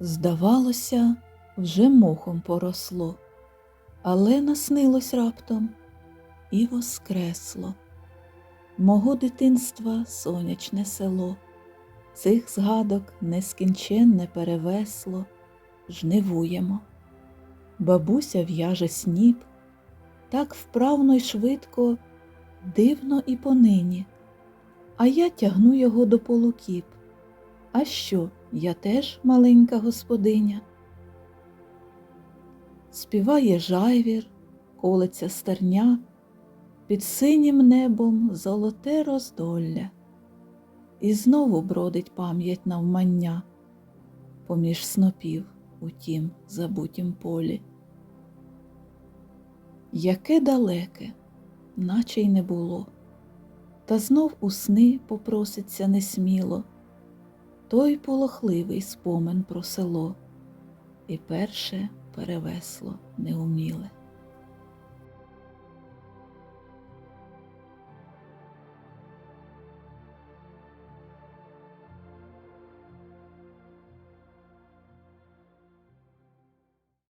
Здавалося, вже мохом поросло, але наснилось раптом і воскресло. Мого дитинства сонячне село, цих згадок нескінченне перевесло, жнивуємо. Бабуся в'яже сніп, так вправно й швидко, дивно і понині, а я тягну його до полукіп. А що, я теж маленька господиня? Співає жайвір, колеться стерня, під синім небом золоте роздолля, і знову бродить пам'ять навмання. Поміж снопів у тім забутім полі. Яке далеке, наче й не було, та знов у сни попроситься несміло той полохливий спомин про село, і перше перевесло неуміле.